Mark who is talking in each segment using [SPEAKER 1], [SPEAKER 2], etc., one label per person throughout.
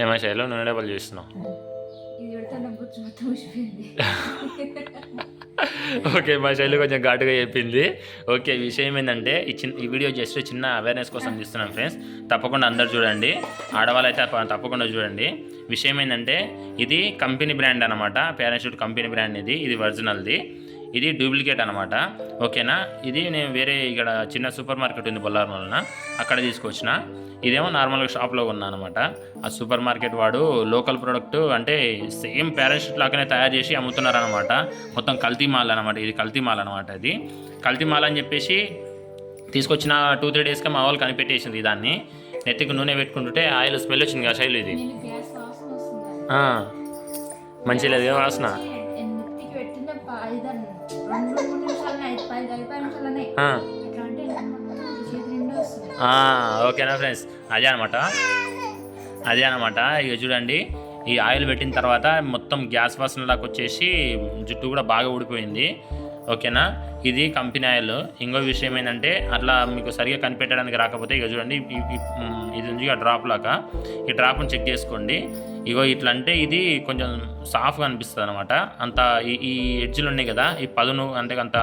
[SPEAKER 1] ఏమో శైలు నూనె డబ్బులు చేస్తున్నావు. ఓకే మా శైలి కొంచెం ఘాటుగా చెప్పింది. ఓకే విషయం ఏంటంటే ఈ చిన్న ఈ వీడియో జస్ట్ చిన్న అవేర్నెస్ కోసం తీస్తున్నాం ఫ్రెండ్స్ తప్పకుండా అందరు చూడండి. ఆడవాళ్ళు అయితే తప్ప- తప్పకుండా చూడండి. విషయం ఏంటంటే ఇది కంపెనీ బ్రాండ్ అనమాట పారాషూట్ కంపెనీ బ్రాండ్ ఇది. ఇది ఒరిజినల్ది ఇది డూప్లికేట్ అనమాట ఓకేనా? ఇది నేను వేరే ఇక్కడ చిన్న సూపర్ మార్కెట్ ఉంది బొల్లారం వలన అక్కడ తీసుకొచ్చిన. ఇదేమో నార్మల్గా షాప్లో అనమాట. ఆ సూపర్ మార్కెట్ వాడు లోకల్ ప్రోడక్ట్ అంటే సేమ్ పారాషూట్ లాగానే తయారు చేసి అమ్ముతున్నారు అనమాట మొత్తం కల్తీ మాల్ అనమాట ఇది కల్తీ మాల్ అనమాట ఇది కల్తీ మాల్ అని చెప్పేసి తీసుకొచ్చిన టూ త్రీ డేస్గా మా వాళ్ళు కనిపెట్టేసింది దాన్ని. నెత్తికి నూనె పెట్టుకుంటుంటే ఆయిల్ స్మెల్ వచ్చింది కదా శైలు ఇది. మంచి లేదు వాసన? ఓకేనా ఫ్రెండ్స్ అదే అనమాట అదే అనమాట ఇక చూడండి ఈ ఆయిల్ పెట్టిన తర్వాత మొత్తం గ్యాస్ వాసన లాగా వచ్చేసి జుట్టు కూడా బాగా ఊడిపోయింది. ఓకేనా? ఇది కంపెనీ ఆయిల్. ఇంకో విషయం ఏంటంటే అట్లా మీకు సరిగా కనిపెట్టడానికి రాకపోతే ఇక చూడండి ఇది ఉంది ఆ డ్రాప్ లాగా. ఈ డ్రాప్ని చెక్ చేసుకోండి. ఇగో ఇట్లా అంటే ఇది కొంచెం సాఫ్గా అనిపిస్తుంది అనమాట అంత ఈ ఈ ఎడ్జ్లు ఉన్నాయి కదా ఈ పదును అంటే అంత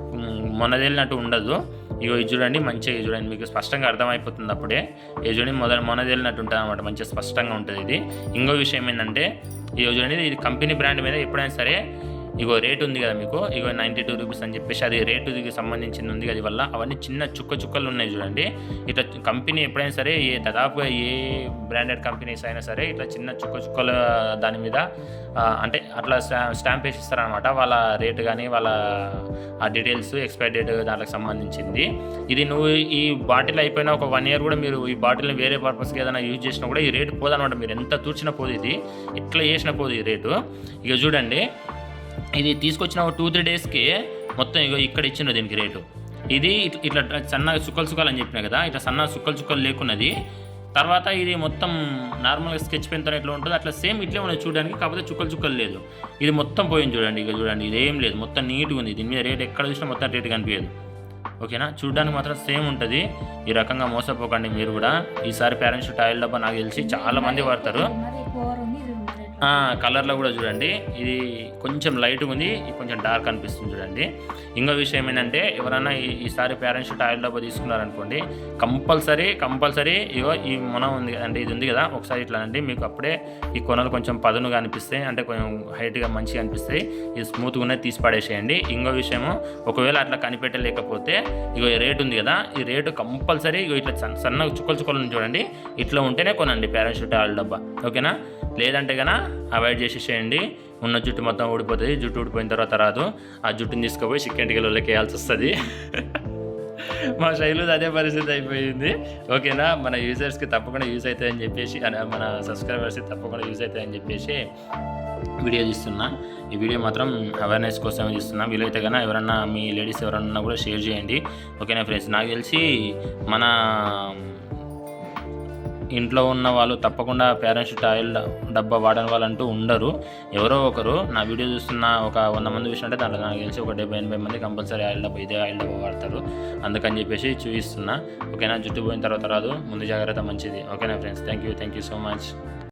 [SPEAKER 1] మొన్నదేళ్ళినట్టు మొనదేలినట్టు ఉండదు. ఇగో ఇది చూడండి మంచిగా ఇది చూడండి మీకు స్పష్టంగా అర్థమైపోతుంది అప్పుడే. ఇది చూడండి మొదలు మొనదేలినట్టు ఉంటుంది అనమాట మంచిగా స్పష్టంగా ఉంటుంది ఇది. ఇంకో విషయం ఏంటంటే ఇగో చూడండి ఇది కంపెనీ బ్రాండ్ మీద ఎప్పుడైనా సరే ఇగో రేట్ ఉంది కదా మీకు? ఇగో నైంటీ టూ రూపీస్ అని చెప్పేసి అది రేటుకి సంబంధించింది ఉంది కదా వల్ల అవన్నీ చిన్న చుక్క చుక్కలు ఉన్నాయి చూడండి. ఇట్లా కంపెనీ ఎప్పుడైనా సరే ఏ దాదాపుగా ఏ బ్రాండెడ్ కంపెనీస్ అయినా సరే ఇట్లా చిన్న చుక్క చుక్కల దాని మీద అంటే అట్లా స్టా- స్టాంప్ వేసి ఇస్తారనమాట వాళ్ళ రేటు కానీ వాళ్ళ ఆ డీటెయిల్స్ ఎక్స్పైర్ డేట్ దానికి సంబంధించింది. ఇది నువ్వు ఈ బాటిల్ అయిపోయిన ఒక వన్ ఇయర్ కూడా మీరు ఈ బాటిల్ని వేరే పర్పస్కి ఏదైనా యూజ్ చేసినా కూడా ఈ రేటు పోదనమాట మీరు ఎంత తూర్చినా పోదు ఇది. ఇట్లా చేసిన పోదు ఈ రేటు. ఇక చూడండి. ఇది తీసుకొచ్చిన ఒక టూ త్రీ డేస్కి మొత్తం ఇగో ఇక్కడ ఇచ్చిన దీనికి రేటు ఇది ఇట్లా సన్నగా చుక్కలు చుక్కలు అని చెప్పిన కదా ఇట్లా సన్న చుక్కలు చుక్కలు లేకున్నది. తర్వాత ఇది మొత్తం నార్మల్గా స్కెచ్ పెన్తో ఎట్లా ఉంటుంది అట్లా సేమ్ ఇట్లే ఉన్నది చూడడానికి కాకపోతే చుక్కలు చుక్కలు లేదు. ఇది మొత్తం పోయింది చూడండి ఇక చూడండి ఇది ఏం లేదు. మొత్తం నీట్గా ఉంది. దీని మీద రేట్ ఎక్కడ చూసినా మొత్తం రేట్ కనిపించదు. ఓకేనా? చూడడానికి మాత్రం సేమ్ ఉంటుంది. ఈ రకంగా మోసపోకండి మీరు కూడా. ఈసారి పేరెంట్స్ టాయిల్ డబ్బా నాకు తెలిసి చాలా మంది వాడతారు కలర్లో కూడా చూడండి. ఇది కొంచెం లైట్గా ఉంది కొంచెం డార్క్ అనిపిస్తుంది చూడండి. ఇంకో విషయం ఏంటంటే ఎవరైనా ఈసారి పేరెంట్స్ షూట్ ఆయిల్ డబ్బా తీసుకున్నారనుకోండి కంపల్సరీ కంపల్సరీ ఇగో ఈ మొన ఉంది అంటే ఇది ఉంది కదా ఒకసారి ఇట్లా అండి మీకు అప్పుడే ఈ కొనలు కొంచెం పదునుగా అనిపిస్తాయి అంటే కొంచెం హైట్గా మంచిగా అనిపిస్తాయి ఇది స్మూత్గా ఉన్నది తీసి పడేసేయండి. ఇంకో విషయము ఒకవేళ అట్లా కనిపెట్టలేకపోతే ఇగో ఈ రేట్ ఉంది కదా ఈ రేటు కంపల్సరీ ఇగో ఇట్లా సన్న సన్నగా చుక్కలు చుక్కలు చూడండి ఇట్లా ఉంటేనే కొనండి పేరెంట్స్ ఆయిల్ డబ్బా ఓకేనా? లేదంటే కనుక అవాయిడ్ చేసేసేయండి. ఉన్న జుట్టు మొత్తం ఊడిపోతుంది జుట్టు ఊడిపోయిన తర్వాత రాదు. ఆ జుట్టుని తీసుకుపోయి చికెన్ టికెళ్ళకి వేయాల్సి వస్తుంది. మా శైలు అదే పరిస్థితి అయిపోయింది. ఓకేనా? మన యూజర్స్కి తప్పకుండా యూజ్ అవుతాయని చెప్పేసి మన సబ్స్క్రైబర్స్కి తప్పకుండా యూజ్ అవుతాయని చెప్పేసి వీడియో తీస్తున్నా. ఈ వీడియో మాత్రం అవేర్నెస్ కోసమే తీస్తున్నా. వీలైతే కన్నా ఎవరన్నా మీ లేడీస్ ఎవరన్నా కూడా షేర్ చేయండి. ఓకేనా ఫ్రెండ్స్? నాకు తెలిసి మన ఇంట్లో ఉన్న వాళ్ళు తప్పకుండా పేరెంట్స్ ఆయిల్ డబ్బా వాడని వాళ్ళంటూ ఉండరు. ఎవరో ఒకరు నా వీడియో చూస్తున్న ఒక వంద మంది చూసినట్టే దాంట్లో నాకు తెలిసి ఒక డెబ్బై ఎనభై మంది కంపల్సరీ ఆయిల్ డబ్బా ఇదే ఆయిల్ డబ్బా వాడతారు. అందుకని చెప్పేసి చూపిస్తున్నా. ఓకేనా? జుట్టు పోయిన తర్వాత రాదు. ముందు జాగ్రత్త మంచిది. ఓకేనా friends thank you thank you so much